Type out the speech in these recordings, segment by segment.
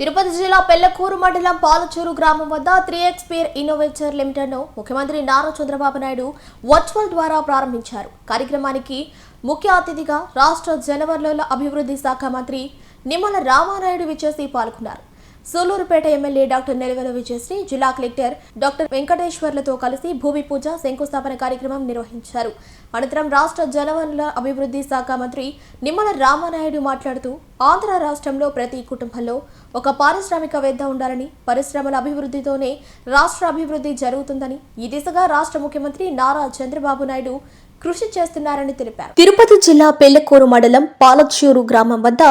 తిరుపతి జిల్లా పెళ్ళకూరు మండలం పాలచూరు గ్రామం వద్ద త్రీ ఎక్స్పీర్ ఇన్నోవేచర్ లిమిటెడ్ను ముఖ్యమంత్రి నారా చంద్రబాబు నాయుడు వర్చువల్ ద్వారా ప్రారంభించారు. కార్యక్రమానికి ముఖ్య అతిథిగా రాష్ట్ర జలవనరుల అభివృద్ధి శాఖ మంత్రి నిమ్మల రామానాయుడు విచ్చేసి పాల్గొన్నారు. సూలూరుపేట ఎమ్మెల్యే డాక్టర్ నెలవెల విజయశ్రీ జిల్లా కలెక్టర్ డాక్టర్ వెంకటేశ్వర్లతో కలిసి భూమి పూజ శంకుస్థాపన కార్యక్రమం నిర్వహించారు. అనంతరం రాష్ట్ర జలవనరుల అభివృద్ధి శాఖ మంత్రి నిమ్మల రామానాయుడు మాట్లాడుతూ ఆంధ్ర రాష్ట్రంలో ప్రతి కుటుంబంలో ఒక పారిశ్రామికవేత్త ఉండాలని పరిశ్రమల అభివృద్ధితోనే రాష్ట్ర అభివృద్ధి జరుగుతుందని ఈ దిశగా రాష్ట్ర ముఖ్యమంత్రి నారా చంద్రబాబు నాయుడు కృషి చేస్తున్నారని తెలిపారు. తిరుపతి జిల్లా పెళ్ళకూరు మండలం పాలచూరు గ్రామం వద్ద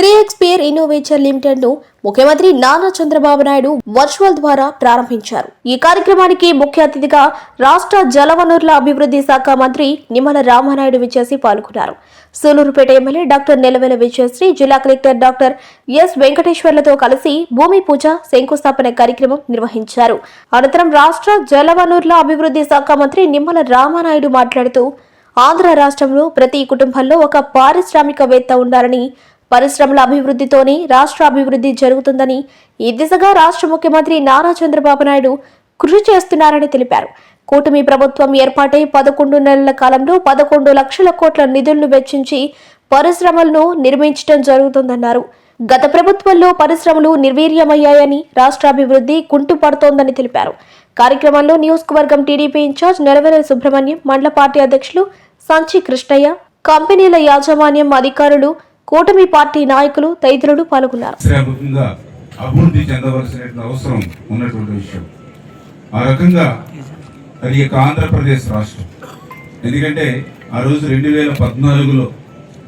త్రీ ఎక్స్పీర్ ఇన్నోవేచర్ లిమిటెడ్ను ముఖ్యమంత్రి నారా చంద్రబాబు నాయుడు వర్చువల్ ద్వారా ప్రారంభించారు. ఈ కార్యక్రమానికి ముఖ్య అతిథిగా రాష్ట్ర జలవనరుల అభివృద్ధి శాఖ మంత్రి నిమ్మల రామానాయుడు విచ్చేసి పాల్గొన్నారు. సూలూరుపేట ఎమ్మెల్యే డాక్టర్ నెలవెల విజయశ్రీ జిల్లా కలెక్టర్ డాక్టర్ ఎస్ వెంకటేశ్వర్లతో కలిసి భూమి పూజ శంకుస్థాపన కార్యక్రమం నిర్వహించారు. అనంతరం రాష్ట్ర జలవనరుల అభివృద్ధి శాఖ మంత్రి నిమ్మల రామానాయుడు మాట్లాడుతూ ఆంధ్ర రాష్ట్రంలో ప్రతి కుటుంబంలో ఒక పారిశ్రామికవేత్త ఉండాలని పరిశ్రమల అభివృద్ధితోనే రాష్ట్ర అభివృద్ధి జరుగుతుందని ఈ దిశగా రాష్ట్ర ముఖ్యమంత్రి నారా చంద్రబాబు నాయుడు కృషి చేస్తున్నారని తెలిపారు. కూటమి ప్రభుత్వం ఏర్పాటై పదకొండు నెలల కాలంలో పదకొండు లక్షల కోట్ల నిధులను వెచ్చించి పరిశ్రమలను నిర్మించడం జరుగుతుందన్నారు. గత ప్రభుత్వంలో పరిశ్రమలు నిర్వీర్యమయ్యాయని రాష్ట్ర అభివృద్ధి కుంటుపడుతోందని తెలిపారు. కార్యక్రమంలో నియోజకవర్గం టీడీపీ ఇన్ఛార్జ్ నెలవెల సుబ్రహ్మణ్యం మండల పార్టీ అధ్యక్షులు సంచి కృష్ణయ్య కంపెనీల యాజమాన్యం అధికారులు కూటమి పార్టీ నాయకులు తదితరులు పాల్గొన్నారు. అభివృద్ధి చెందవలసిన అవసరం ఉన్నటువంటి విషయం. ఆ రకంగా అది యొక్క ఆంధ్రప్రదేశ్ రాష్ట్రం. ఎందుకంటే ఆ రోజు రెండు వేల పద్నాలుగులో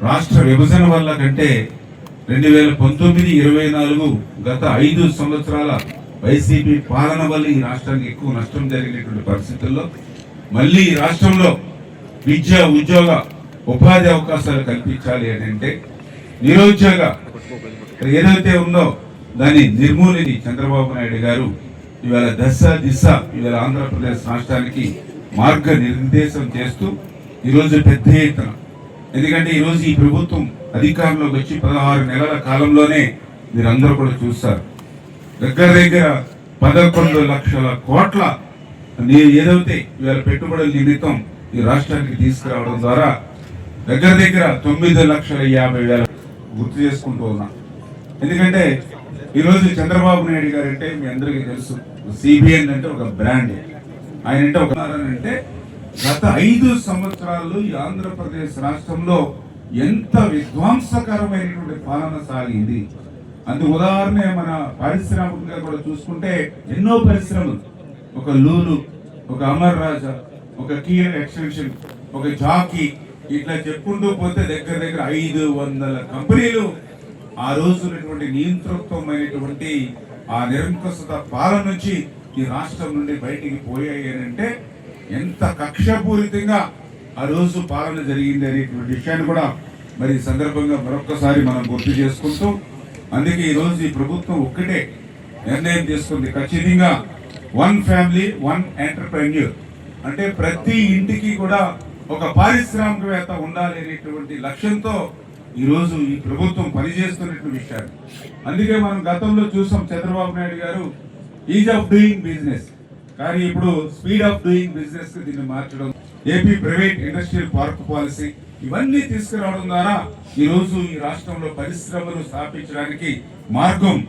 రాష్ట్ర విభజన వల్ల కంటే రెండు వేల పంతొమ్మిది ఇరవై నాలుగు గత ఐదు సంవత్సరాల వైసీపీ పాలన వల్ల ఈ రాష్ట్రానికి ఎక్కువ నష్టం జరిగినటువంటి పరిస్థితుల్లో మళ్ళీ ఈ రాష్ట్రంలో విద్య ఉద్యోగ ఉపాధి అవకాశాలు కల్పించాలి అని అంటే నిరుద్యోగ ఏదైతే ఉందో దాన్ని నిర్మూలిని చంద్రబాబు నాయుడు గారు ఇవాళ దశ దిశ ఇవాళ ఆంధ్రప్రదేశ్ రాష్ట్రానికి మార్గ నిర్దేశం చేస్తూ ఈరోజు పెద్ద ఎత్తున. ఎందుకంటే ఈరోజు ఈ ప్రభుత్వం అధికారంలోకి వచ్చి పదహారు నెలల కాలంలోనే మీరందరూ కూడా చూస్తారు. దగ్గర దగ్గర పదకొండు లక్షల కోట్ల ఏదైతే ఇవాళ పెట్టుబడుల నిమిత్తం ఈ రాష్ట్రానికి తీసుకురావడం ద్వారా దగ్గర దగ్గర తొమ్మిది లక్షల యాభై వేల గుర్తు చేసుకుంటూ ఉన్నా. ఎందుకంటే ఈరోజు చంద్రబాబు నాయుడు గారు అంటే మీ అందరికీ తెలుసు. సిబిఎన్ అంటే ఒక బ్రాండ్. ఆయన అంటే ఒక అంటే గత ఐదు సంవత్సరాలు ఈ ఆంధ్రప్రదేశ్ రాష్ట్రంలో ఎంత విధ్వంసకరమైనటువంటి పాలన సాగింది. అందుకు ఉదాహరణ మన పారిశ్రామికంగా కూడా చూసుకుంటే ఎన్నో పరిశ్రమలు. ఒక లూలు ఒక అమర్ రాజా ఒక కియర్ ఎక్స్టెన్షన్ ఒక జాకీ ఇట్లా చెప్పుకుంటూ పోతే దగ్గర దగ్గర ఐదు వందల కంపెనీలు ఆ రోజు ఉన్నటువంటి నియంతృత్వమైనటువంటి ఆ నిరంకుశత పాలన నుంచి ఈ రాష్ట్రం నుండి బయటికి పోయాయి అని అంటే ఎంత కక్షపూరితంగా ఆ రోజు పాలన జరిగింది అనేటువంటి విషయాన్ని కూడా మరి సందర్భంగా మరొక్కసారి మనం గుర్తు చేసుకుంటూ అందుకే ఈరోజు ఈ ప్రభుత్వం ఒక్కటే నిర్ణయం తీసుకుంది. ఖచ్చితంగా వన్ ఫ్యామిలీ వన్ ఎంటర్ప్రెన్యూర్. అంటే ప్రతి ఇంటికి కూడా ఒక పారిశ్రామికవేత్త ఉండాలి అనేటువంటి లక్ష్యంతో ఈరోజు ఈ ప్రభుత్వం పనిచేస్తున్నటువంటి విషయాలు. అందుకే మనం గతంలో చూసాం చంద్రబాబు నాయుడు గారు ఈజ్ ఆఫ్ డూయింగ్ బిజినెస్ కానీ ఇప్పుడు స్పీడ్ ఆఫ్ డూయింగ్ బిజినెస్ దీన్ని మార్చడం AP private industrial park policy ఇవన్నీ తీసుకురావడం ద్వారా ఈరోజు ఈ రాష్ట్రంలో పరిశ్రమలు స్థాపించడానికి మార్గం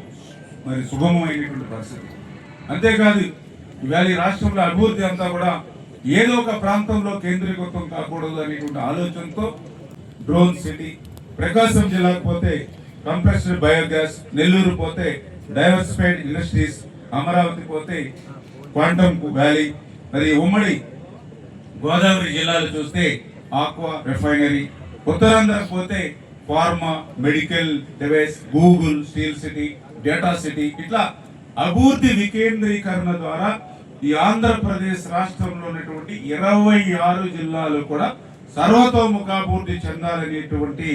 మరి సుగమమైనటువంటి పరిస్థితి. అంతేకాదు ఇవాళ ఈ రాష్ట్రంలో అభివృద్ధి అంతా కూడా ఏదో ఒక ప్రాంతంలో కేంద్రీకృతం కాకూడదు అనేటువంటి ఆలోచనతో డ్రోన్ సిటీ ప్రకాశం జిల్లాకు పోతే కంప్రెస్డ్ బయోగ్యాస్ నెల్లూరు పోతే డైవర్సిఫైడ్ ఇండస్ట్రీస్ అమరావతి పోతే క్వాంటమ్ వ్యాలీ మరి ఉమ్మడి గోదావరి జిల్లాలు చూస్తే ఆక్వా రిఫైనరీ ఉత్తరాంధ్ర పోతే pharma medical device Google steel city data city ఇట్లా అభివృద్ధి వికేంద్రీకరణ ద్వారా ఈ ఆంధ్రప్రదేశ్ రాష్ట్రంలో ఉన్నటువంటి ఇరవై ఆరు జిల్లాలు కూడా సర్వతోముఖాభివృద్ధి చెందాలనేటువంటి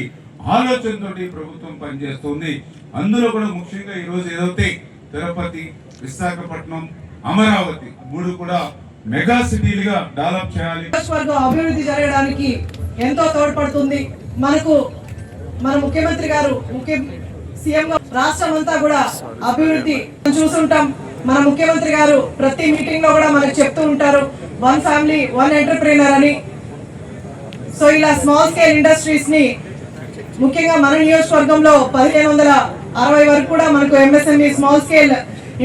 ఆలోచనతో ప్రభుత్వం పనిచేస్తుంది. అందులో కూడా ముఖ్యంగా ఈరోజు ఏదైతే తిరుపతి విశాఖపట్నం అమరావతి మూడు కూడా మెగా సిటీలుగా డెవలప్ చేయాలి. అభివృద్ధి జరగడానికి ఎంతో తోడ్పడుతుంది. మనకు మన ముఖ్యమంత్రి గారు ముఖ్య సీఎం రాష్ట్రం అంతా కూడా అభివృద్ధి చూస్తుంటాం. మన ముఖ్యమంత్రి గారు ప్రతి మీటింగ్లో కూడా మనకు చెప్తూ ఉంటారు వన్ ఫ్యామిలీ వన్ ఎంటర్ప్రీనర్ అని. సో ఇలా స్మాల్ స్కేల్ ఇండస్ట్రీస్ని ముఖ్యంగా మన నియోజకవర్గంలో పదిహేను వందల అరవై వరకు కూడా మనకు ఎంఎస్ఎంఈ స్మాల్ స్కేల్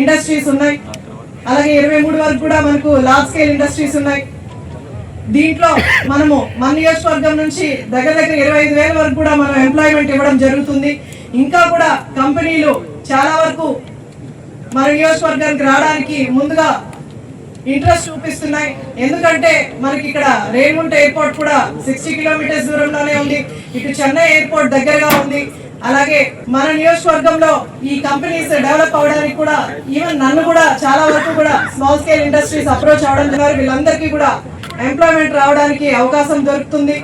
ఇండస్ట్రీస్ ఉన్నాయి. అలాగే ఇరవై మూడు వరకు కూడా మనకు లార్జ్ స్కేల్ ఇండస్ట్రీస్ ఉన్నాయి. దీంట్లో మనము మన నియోజకవర్గం నుంచి దగ్గర దగ్గర ఇరవై ఐదు వేల వరకు కూడా మనం ఎంప్లాయ్మెంట్ ఇవ్వడం జరుగుతుంది. ఇంకా కూడా కంపెనీలు చాలా వరకు మన నియోజకవర్గానికి రావడానికి ముందుగా ఇంట్రెస్ట్ చూపిస్తున్నాయి. ఎందుకంటే మనకి ఇక్కడ రేణుగుంట ఎయిర్పోర్ట్ కూడా సిక్స్టీ కిలోమీటర్స్ దూరంలోనే ఉంది. ఇటు చెన్నై ఎయిర్పోర్ట్ దగ్గరగా ఉంది. అలాగే మన నియోజకవర్గంలో ఈ కంపెనీస్ డెవలప్ అవడానికి కూడా ఈవెన్ నన్ను కూడా చాలా వరకు కూడా స్మాల్ స్కేల్ ఇండస్ట్రీస్ అప్రోచ్ అవడం ద్వారా వీళ్ళందరికీ కూడా ఎంప్లాయ్మెంట్ రావడానికి అవకాశం దొరుకుతుంది.